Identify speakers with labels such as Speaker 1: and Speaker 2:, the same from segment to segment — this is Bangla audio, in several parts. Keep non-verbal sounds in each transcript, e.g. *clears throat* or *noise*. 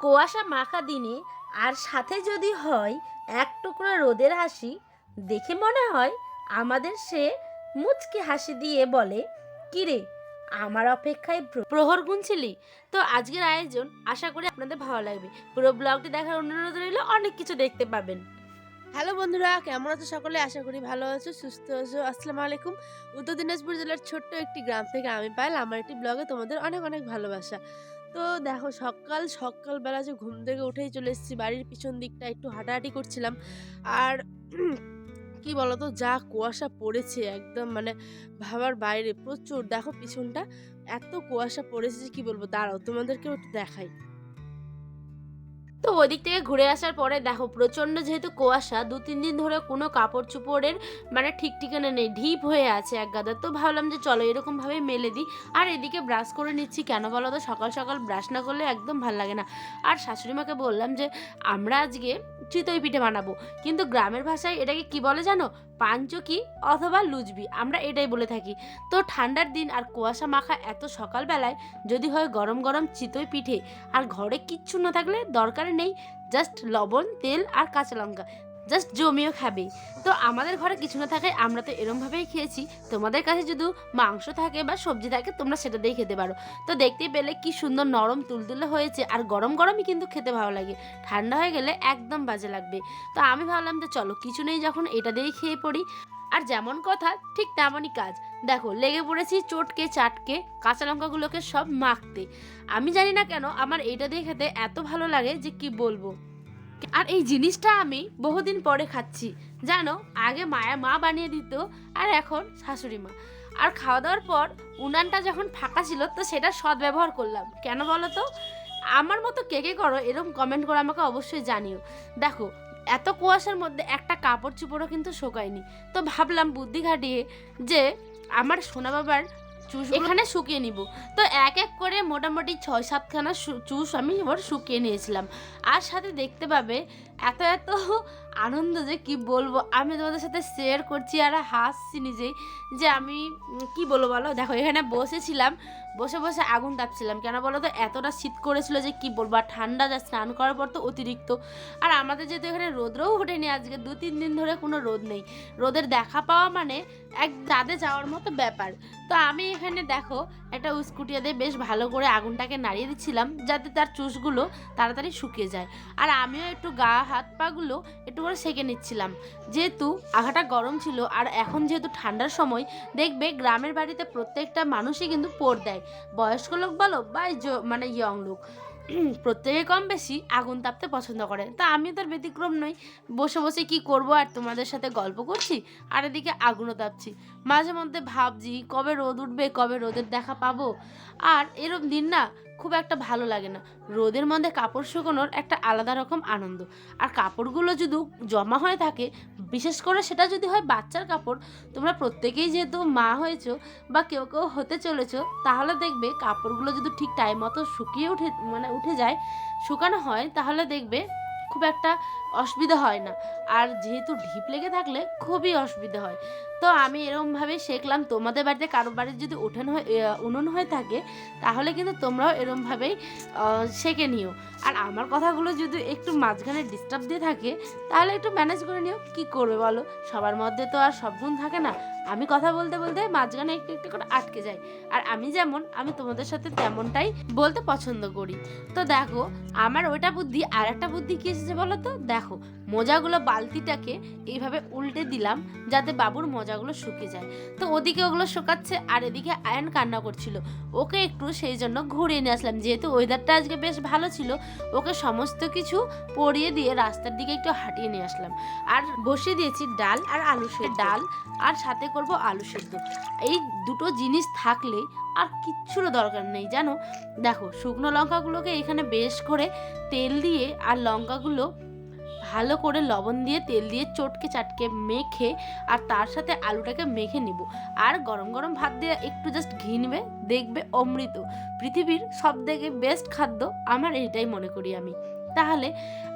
Speaker 1: কুয়াশা মাখা দিনে আর সাথে যদি হয় এক টুকরো রোদের হাসি, দেখে মনে হয় আমাদের সে মুচকি হাসি দিয়ে বলে, কিরে, আমার অপেক্ষায় প্রহর গুনছিলি? তো আজকের আয়োজন আশা করি আপনাদের ভালো লাগবে। পুরো ব্লগটি দেখার অনুরোধ রইল, অনেক কিছু দেখতে পাবেন।
Speaker 2: হ্যালো বন্ধুরা, কেমন আছো সকলে? আশা করি ভালো আছো, সুস্থ আছো। আসসালামু আলাইকুম। উত্তর দিনাজপুর জেলার ছোট্ট একটি গ্রাম থেকে আমি পাইল আমার একটি ব্লগে তোমাদের অনেক অনেক ভালোবাসা। তো দেখো সকাল, সকালবেলা যে ঘুম থেকে উঠেই চলে এসেছি, বাড়ির পিছন দিকটা একটু হাঁটাহাঁটি করছিলাম। আর *clears throat* কি বলতো, যা কুয়াশা পড়েছে একদম মানে ভাবার বাইরে প্রচুর। দেখো পিছনটা এত কুয়াশা পড়েছে যে কি বলব, দাঁড়াও তোমাদেরকেও দেখাই।
Speaker 1: তো ওই দিক থেকে ঘুরে আসার পরে দেখো, প্রচণ্ড যেহেতু কুয়াশা, দু, তিন দিন ধরে কোনো কাপড় চুপড়ের মানে ঠিক ঠিকানা নেই, ঢিপ হয়ে আছে এক গাদা। তো ভাবলাম যে চলো এরকমভাবে মেলে দিই। আর এদিকে ব্রাশ করে নিচ্ছি, কেন বলো তো? সকাল সকাল ব্রাশ না করলে একদম ভালো লাগে না। আর শাশুড়িমাকে বললাম যে, আমরা আজকে চিতই পিঠে বানাবো। কিন্তু গ্রামের ভাষায় এটাকে কি বলে জানো? পাঞ্চকি অথবা লুজবি আমরা এটাই বলে থাকি। তো ঠান্ডার দিন আর কুয়াশা মাখা এত সকালবেলায় যদি হয় গরম গরম চিতই পিঠে, আর ঘরে কিচ্ছু না থাকলে দরকার নেই জাস্ট লবণ, তেল আর কাঁচা লঙ্কা। জাস্ট জমিও খাবে। তো আমাদের ঘরে কিছু না থাকে আমরা তো এরমভাবেই খেয়েছি। তোমাদের কাছে যদি মাংস থাকে বা সবজি থাকে, তোমরা সেটা দিয়ে খেতে পারো। তো দেখতেই পেলে কি সুন্দর নরম তুলতুলে হয়েছে আর গরম গরমই কিন্তু খেতে ভালো লাগে। ঠান্ডা হয়ে গেলে একদম বাজে লাগবে। তো আমি ভাবলাম যে চলো, কিছু নেই যখন, এটা দিয়েই খেয়ে পড়ি। আর যেমন কথা, ঠিক তেমনই কাজ। দেখো, লেগে পড়েছি চটকে, চাটকে, কাঁচা লঙ্কাগুলোকে সব মাখতে। আমি জানি না কেন, আমার এটা দিয়ে খেতে এত ভালো লাগে যে কি বলব। আর এই জিনিসটা আমি বহুদিন পরে খাচ্ছি। জানো, আগে মায়া মা বানিয়ে দিত, আর এখন শাশুড়ি মা। আর খাওয়া দাওয়ার পর উনানটা যখন ফাঁকা ছিল, তো সেটা সৎ ব্যবহার করলাম। কেন বলো তো? আমার মতো কে কে করো এরকম কমেন্ট করে আমাকে অবশ্যই জানিও। দেখো, এত কুয়াশার মধ্যে একটা কাপড় চোপড়ও কিন্তু শোকায়নি। তো ভাবলাম বুদ্ধি খাটিয়ে যে, আমার সোনা বাবার এখানে শুকিয়ে নিব। তো এক এক করে মোটামুটি ছয় সাতখানা চুষ আমি এবার শুকিয়ে নিয়েছিলাম। আর সাথে দেখতে পাবে, এত এত আনন্দ যে কি বলব? আমি তোমাদের সাথে শেয়ার করছি আর হাসছি নিজেই যে আমি কি বলব বলো? দেখো, এখানে বসেছিলাম বসে বসে আগুন তাপছিলাম। কেন বলো তো? এতটা শীত করেছিল যে কি বলব? আর ঠান্ডা যা স্নান করার পর তো অতিরিক্ত। আর আমাদের যেহেতু এখানে রোদ্রও ওঠেনি আজকে, দু তিন দিন ধরে কোনো রোদ নেই। রোদের দেখা পাওয়া মানে এক দাদে যাওয়ার মতো ব্যাপার। তো আমি এখানে দেখো, একটা উস্কুটিয়া দিয়ে বেশ ভালো করে আগুনটাকে নাড়িয়ে দিচ্ছিলাম, যাতে তার চুষগুলো তাড়াতাড়ি শুকিয়ে যায়। আর আমিও একটু গা, হাত পাগুলো একটু করে সেঁকে নিচ্ছিলাম। যেহেতু আঘাটা গরম ছিল আর এখন যেহেতু ঠান্ডার সময়, দেখবে গ্রামের বাড়িতে প্রত্যেকটা মানুষই কিন্তু পোড় দেয়। বয়স্ক লোক বলো বা মানে ইয়ং লোক। *clears throat* প্রত্যেকে কম বেশি আগুন তাপতে পছন্দ করে। তা আমি তার ব্যতিক্রম নই। বসে বসে কি করব আর তোমাদের সাথে গল্প করছি? আর এদিকে আগুনও তাপছি। মাঝে মধ্যে ভাবছি, কবে রোদ উঠবে, কবে রোদের দেখা পাবো? আর এরম দিন না খুব একটা ভালো লাগে না। রোদের মধ্যে কাপড় শুকানোর একটা আলাদা রকম আনন্দ। আর কাপড়গুলো যদি জমা হয়ে থাকে, বিশেষ করে সেটা যদি হয় বাচ্চার কাপড়, তোমরা প্রত্যেকেই যেহেতু মা হয়েছো বা কেউ কেউ হতে চলেছো, তাহলে দেখবে কাপড়গুলো যদি ঠিক টাইম মতো শুকিয়ে উঠে মানে উঠে যায়, শুকানো হয়, তাহলে দেখবে খুব একটা অসুবিধা হয় না। আর যেহেতু ঢিপ লেগে থাকলে খুবই অসুবিধা হয়। তো আমি এরমভাবেই শিখলাম, তোমাদের বাড়িতে কারও বাড়ির যদি উঠান হয়ে উনুন হয়ে থাকে, তাহলে কিন্তু তোমরাও এরমভাবেই শেখে নিও। আর আমার কথাগুলো যদি একটু মাঝখানে ডিস্টার্ব দিয়ে থাকে, তাহলে একটু ম্যানেজ করে নিও। কি করবে বলো? সবার মধ্যে তো আর সব গুণ থাকে না। আমি কথা বলতে বলতে মাঝখানে একটু একটু করে আটকে যাই। আর আমি যেমন, আমি তোমাদের সাথে তেমনটাই বলতে পছন্দ করি। তো দেখো আমার ওইটা বুদ্ধি আর একটা বুদ্ধি কি এসেছে বলো তো? দেখো, মোজাগুলো বালতিটাকে এইভাবে উল্টে দিলাম যাতে বাবুর মোজাগুলো শুকিয়ে যায়। তো ওদিকে ওগুলো শুকাচ্ছে আর এদিকে আয়ন কান্না করছিল। ওকে একটু সেই জন্য ঘুরিয়ে নিয়ে আসলাম। যেহেতু ওয়েদারটা আজকে বেশ ভালো ছিল, ওকে সমস্ত কিছু পরিয়ে দিয়ে রাস্তার দিকে একটু হাঁটিয়ে নিয়ে আসলাম। আর বসিয়ে দিয়েছি ডাল আর আলু সেদ্ধ। ডাল আর সাথে করব আলু সেদ্ধ। এই দুটো জিনিস থাকলে আর কিচ্ছুরও দরকার নেই, জানো? দেখো, শুকনো লঙ্কাগুলোকে এখানে বেশ করে তেল দিয়ে আর লঙ্কাগুলো ভালো করে লবণ দিয়ে তেল দিয়ে চটকে চাটকে মেখে আর তার সাথে আলুটাকে মেখে নিব। আর গরম গরম ভাত দিয়ে একটু জাস্ট ঘি নেবে দেখবে অমৃত। পৃথিবীর সব থেকে বেস্ট খাদ্য আমার এটাই মনে করি আমি। তাহলে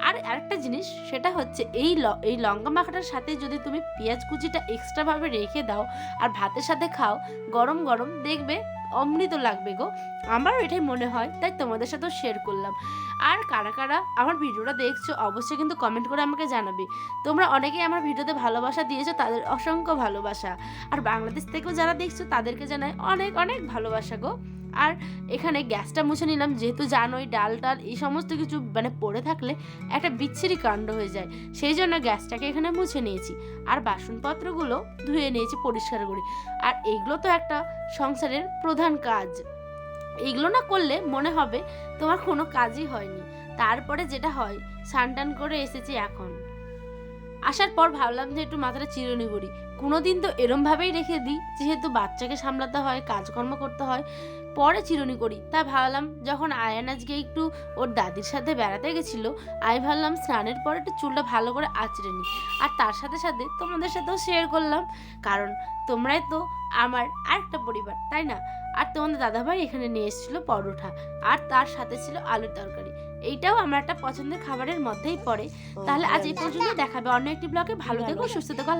Speaker 1: আর আরেকটা জিনিস, সেটা হচ্ছে এই ল, এই লঙ্কা মাখাটার সাথে যদি তুমি পেঁয়াজ কুচিটা এক্সট্রাভাবে রেখে দাও আর ভাতের সাথে খাও, গরম গরম দেখবে অমৃত লাগবে গো। আমারও এটাই মনে হয়, তাই তোমাদের সাথেও শেয়ার করলাম। আর কারা কারা আমার ভিডিওটা দেখছ, অবশ্যই কিন্তু কমেন্ট করে আমাকে জানাবে। তোমরা অনেকেই আমার ভিডিওতে ভালোবাসা দিয়েছ, তাদের অসংখ্য ভালোবাসা। আর বাংলাদেশ থেকেও যারা দেখছ, তাদেরকে জানাই অনেক অনেক ভালোবাসা গো। আর এখানে গ্যাসটা মুছে নিলাম, যেহেতু জানোই ডাল টাল এই সমস্ত কিছু মানে পড়ে থাকলে একটা বিচ্ছিরি কাণ্ড হয়ে যায়, সেই জন্য গ্যাসটাকে এখানে মুছে নিয়েছি। আর বাসনপত্রগুলো ধুয়ে নিয়েছি পরিষ্কার করে। আর এগুলো তো একটা সংসারের প্রধান কাজ। এইগুলো না করলে মনে হবে তোমার কোনো কাজই হয়নি। তারপরে যেটা হয় সানটান করে এসেছি এখন। আসার পর ভাবলাম যে একটু মাথাটা চিরুনি করি। কোনোদিন তো এরমভাবেই রেখে দিই, যেহেতু বাচ্চাকে সামলাতে হয়, কাজকর্ম করতে হয় পরে চিরুনি করি। তা ভাবলাম, যখন আয়ান আজকে একটু ওর দাদির সাথে বেড়াতে গেছিল, আমি ভাবলাম স্নানের পর একটু চুলটা ভালো করে আঁচড়ে নিই। আর তার সাথে সাথে তোমাদের সাথেও শেয়ার করলাম। কারণ তোমরাই তো আমার আরেকটা পরিবার, তাই না? আর তোমাদের দাদাভাই এখানে নিয়ে এসেছিল পরোটা, আর তার সাথে ছিল আলুর তরকারি। এইটাও আমার একটা পছন্দের খাবারের মধ্যেই পড়ে। তাহলে আজ এই পর্যন্ত দেখাবে। অন্য একটি ব্লগে ভালো থেকো, সুস্থ থেকো